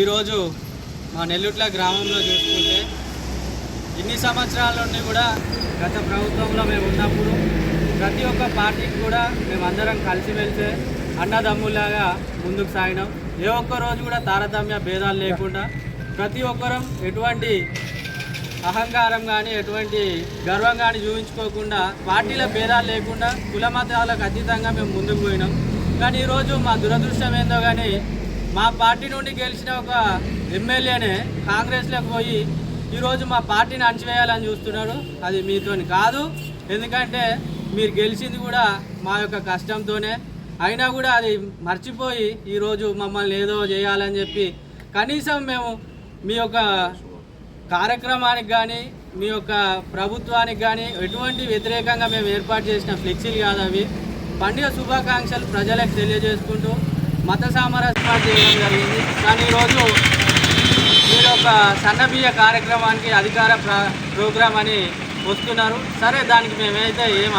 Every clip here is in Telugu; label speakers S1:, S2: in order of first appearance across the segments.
S1: ఈరోజు మా నెల్లుట్ల గ్రామంలో చూసుకుంటే ఇన్ని సంవత్సరాల నుండి కూడా గత ప్రభుత్వంలో మేము ఉన్నప్పుడు ప్రతి ఒక్క పార్టీకి కూడా మేమందరం వెళ్తే అన్నదమ్ములాగా ముందుకు సాగినాం. ఏ ఒక్క రోజు కూడా తారతమ్య భేదాలు లేకుండా ప్రతి ఒక్కరం ఎటువంటి అహంకారం కానీ ఎటువంటి గర్వం కానీ చూపించుకోకుండా పార్టీల భేదాలు లేకుండా కుల మతాలకు అతీతంగా మేము ముందుకు పోయినాం. కానీ ఈరోజు మా దురదృష్టం ఏందో కానీ మా పార్టీ నుండి గెలిచిన ఒక ఎమ్మెల్యేనే కాంగ్రెస్లోకి పోయి ఈరోజు మా పార్టీని అణచివేయాలని చూస్తున్నాడు. అది మీతోని కాదు. ఎందుకంటే మీరు గెలిచింది కూడా మా యొక్క కష్టంతోనే. అయినా కూడా అది మర్చిపోయి ఈరోజు మమ్మల్ని ఏదో చేయాలని చెప్పి కనీసం మేము మీ యొక్క కార్యక్రమానికి కానీ మీ యొక్క ప్రభుత్వానికి కానీ ఎటువంటి వ్యతిరేకంగా మేము ఏర్పాటు చేసిన ఫ్లెక్సీలు కాదు అవి పండుగ శుభాకాంక్షలు ప్రజలకు తెలియజేసుకుంటూ మత సామరస్యం చేయడం జరిగింది. కానీ ఈరోజు మీరు ఒక సన్నబియ్య కార్యక్రమానికి అధికార ప్ర ప్రోగ్రాం అని వస్తున్నారు. సరే దానికి మేమైతే ఏం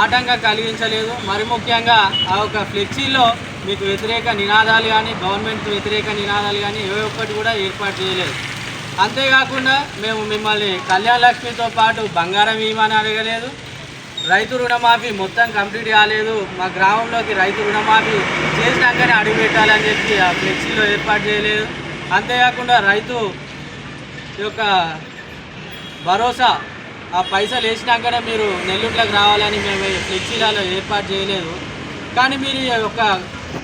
S1: ఆటంకం కలిగించలేదు. మరి ముఖ్యంగా ఆ ఒక ఫ్లెక్సీలో మీకు వ్యతిరేక నినాదాలు కానీ గవర్నమెంట్ వ్యతిరేక నినాదాలు కానీ ఏ ఒక్కటి కూడా ఏర్పాటు చేయలేదు. అంతేకాకుండా మేము మిమ్మల్ని కళ్యాణ లక్ష్మితో పాటు బంగారం ఇవ్వమని అడగలేదు. రైతు రుణమాఫీ మొత్తం కంప్లీట్ కాలేదు. మా గ్రామంలోకి రైతు రుణమాఫీ చేసినాకనే అడుగు పెట్టాలని చెప్పి ఆ ఫ్లెక్సీలో ఏర్పాటు చేయలేదు. అంతేకాకుండా రైతు యొక్క భరోసా ఆ పైసలు వేసినాకనే మీరు నెల్లూరులోకి రావాలని మేము ఫ్లెక్సీలలో ఏర్పాటు చేయలేదు. కానీ మీరు ఈ యొక్క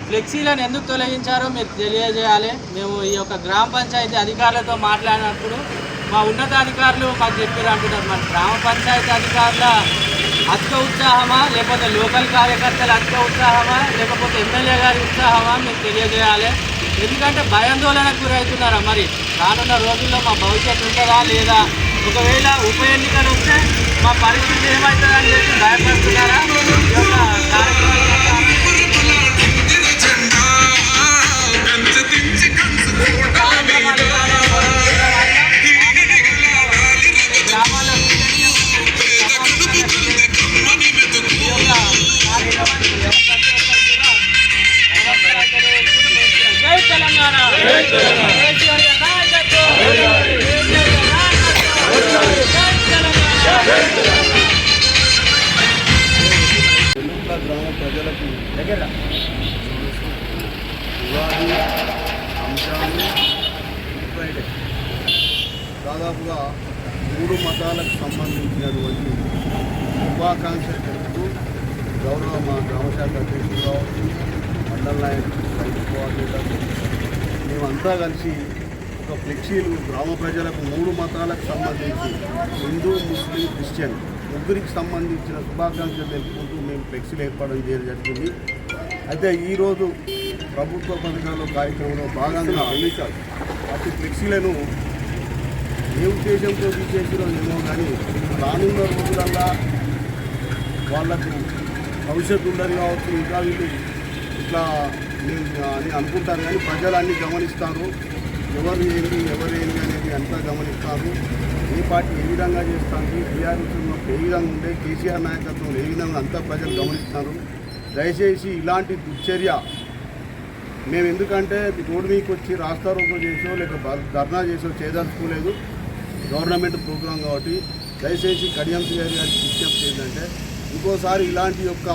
S1: ఫ్లెక్సీలను ఎందుకు తొలగించారో మీరు తెలియజేయాలి. మేము ఈ యొక్క గ్రామ పంచాయతీ అధికారులతో మాట్లాడినప్పుడు మా ఉన్నతాధికారులు మాకు చెప్పారు అంటున్నారు. మరి గ్రామ పంచాయతీ అధికారుల అధిక ఉత్సాహమా లేకపోతే లోకల్ కార్యకర్తల అధిక ఉత్సాహమా లేకపోతే ఎమ్మెల్యే గారి ఉత్సాహమా మీకు తెలియజేయాలి. ఎందుకంటే భయాందోళనకు గురవుతున్నారా మరి? రానున్న రోజుల్లో మా భవిష్యత్తు ఉంటుందా లేదా? ఒకవేళ ఉప ఎన్నికలు వస్తే మా పరిస్థితి ఏమవుతుందని చెప్పి భయపడుతున్నారా?
S2: ఉగాది అంశాలు ఫ్రైడే దాదాపుగా మూడు మతాలకు సంబంధించినటువంటి శుభాకాంక్షలు తెలుపుతూ గౌరవ మా గ్రామశాఖ అధ్యక్షులు కావచ్చు మండల నాయకులు రైతు మేమంతా కలిసి ఒక ఫ్లెక్సీలు గ్రామ ప్రజలకు మూడు మతాలకు సంబంధించి హిందూ ముస్లిం క్రిస్టియన్ ముగ్గురికి సంబంధించిన శుభాకాంక్షలు తెలుపుకుంటూ మేము ఫ్లెక్సీలు ఏర్పాటు చేయడం జరిగింది. అయితే ఈరోజు ప్రభుత్వ పథకాల కార్యక్రమంలో భాగంగా అటు ఫ్లెక్సీలను ఏ ఉద్దేశంతో తీసేసిరో ఏమో కానీ రానున్న రోజులల్లా వాళ్ళకు భవిష్యత్తు ఉండదు కావచ్చు ఇంకా వీళ్ళు ఇట్లా అని అనుకుంటారు కానీ ప్రజలు గమనిస్తారు. ఎవరు ఏంటి ఎవరు ఏంటి అనేది అంతా గమనిస్తారు. ఏ పార్టీ ఏ విధంగా చేస్తాను టీఆర్ఎస్ ఏ విధంగా ఉండే కేసీఆర్ నాయకత్వం ఏ విధంగా అంతా ప్రజలు గమనిస్తారు. దయచేసి ఇలాంటి దుశ్చర్య మేము ఎందుకంటే రోడ్డు మీకు వచ్చి రాస్తారోకో చేసో లేక ధర్నా చేసో చేయదలుచుకోలేదు. గవర్నమెంట్ ప్రోగ్రాం కాబట్టి దయచేసి కడియం గారి గారికి విజ్ఞప్తి ఏంటంటే ఇంకోసారి ఇలాంటి యొక్క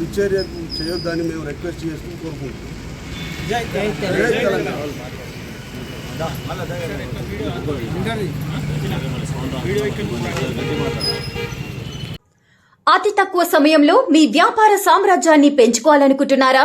S2: దుశ్చర్యకు చేయొద్దని మేము రిక్వెస్ట్ చేస్తూ కోరుకుంటున్నాం.
S1: జై
S2: జై తెలంగాణ.
S3: అతి తక్కువ సమయంలో మీ వ్యాపార సామ్రాజ్యాన్ని పెంచుకోవాలనుకుంటున్నారా?